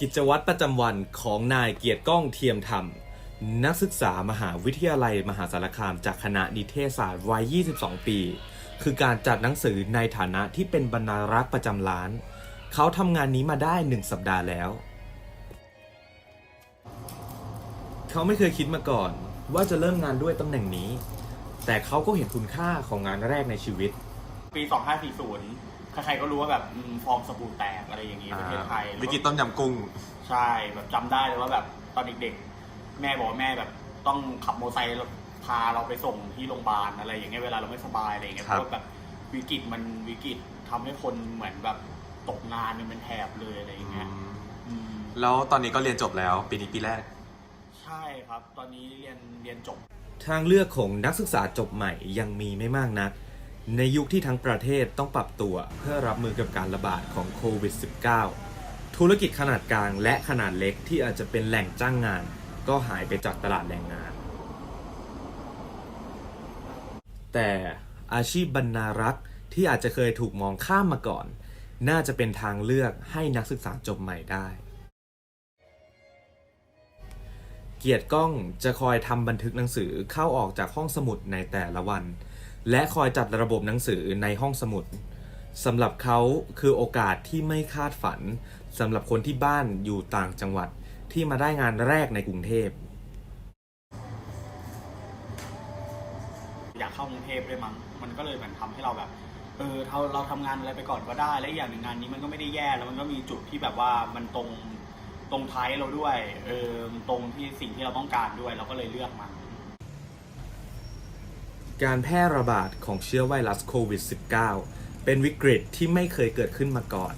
กิจวัตรประจำวันของนายเกียรติก้องเทียมธรรม นักศึกษามหาวิทยาลัยมหาสารคามจากคณะนิเทศศาสตร์วัย 22 ปี คือการจัดหนังสือในฐานะที่เป็นบรรณารักษ์ประจำร้าน เขาทำงานนี้มาได้หนึ่งสัปดาห์แล้ว เขาไม่เคยคิดมาก่อน ว่าจะเริ่มงานด้วยตำแหน่งนี้ แต่เขาก็เห็นคุณค่าของงานแรกในชีวิต ปี 2540 ใครๆก็รู้ว่าแบบอืมฟองสบู่แตกอะไรอย่างนี้ประเทศไทย วิกฤตต้มยำกุ้ง ใช่แบบจำได้เลยว่าแบบตอนเด็กๆ แม่บอกว่าแม่แบบต้องขับมอเตอร์ไซค์พาเราไปส่งที่โรงพยาบาลอะไรอย่างเงี้ยเวลาเราไม่สบายอะไรอย่างเงี้ยคเพรับ ราะว่าแบบวิกฤตมันวิกฤตทำให้คนเหมือนแบบตกงานกันเป็นแถบเลยอะไรอย่างเงี้ยอืมแล้วตอนนี้ก็เรียนจบแล้ว ปีนี้ปีแรก ใช่ครับ ตอนนี้เรียนเรียนจบ ทางเลือกของนักศึกษาจบใหม่ยังมีไม่มากนัก ในยุคที่ทั้งประเทศต้องปรับตัวเพื่อรับมือกับการระบาดของโควิด -19 ธุรกิจขนาดกลางและขนาดเล็กที่อาจจะเป็นแหล่งจ้างงาน ก็หายไปจากตลาดแรงงาน แต่อาชีพบรรณารักษ์ที่อาจจะเคยถูกมองข้ามมาก่อน น่าจะเป็นทางเลือกให้นักศึกษาจบใหม่ได้ เกียรติก้องจะคอยทำบันทึกหนังสือเข้าออกจากห้องสมุดในแต่ละวัน และคอยจัดระบบหนังสือในห้องสมุดสำหรับเขาคือโอกาสที่ไม่คาดฝันสำหรับคนที่บ้านอยู่ต่างจังหวัดที่มาได้งานแรกในกรุงเทพ อยากเข้ากรุงเทพด้วยมั้งมันก็เลยเหมือนทำให้เราแบบ เออเราเราทำงานอะไรไปก่อนก็ได้ และอีกอย่างหนึ่งงานนี้มันก็ไม่ได้แย่แล้วมันก็มีจุดที่แบบว่ามันตรงตรงท้ายเราด้วย เออตรงที่สิ่งที่เราต้องการด้วย เราก็เลยเลือกมัน การแพร่ระบาดของเชื้อไวรัสโควิด -19 เป็นวิกฤตที่ไม่เคยเกิดขึ้นมาก่อน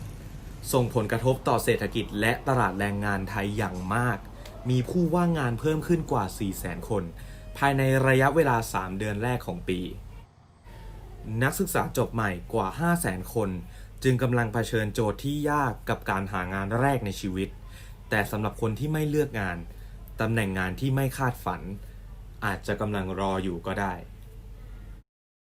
ส่งผลกระทบต่อเศรษฐกิจและตลาดแรงงานไทยอย่างมาก มีผู้ว่างงานเพิ่มขึ้นกว่า 400,000 คน ภายในระยะเวลา 3 เดือนแรกของปี นักศึกษาจบใหม่กว่า 500,000 คน จึงกำลังเผชิญโจทย์ที่ยากกับการหางานแรกในชีวิต แต่สำหรับคนที่ไม่เลือกงาน ตำแหน่งงานที่ไม่คาดฝัน อาจจะกำลังรออยู่ก็ได้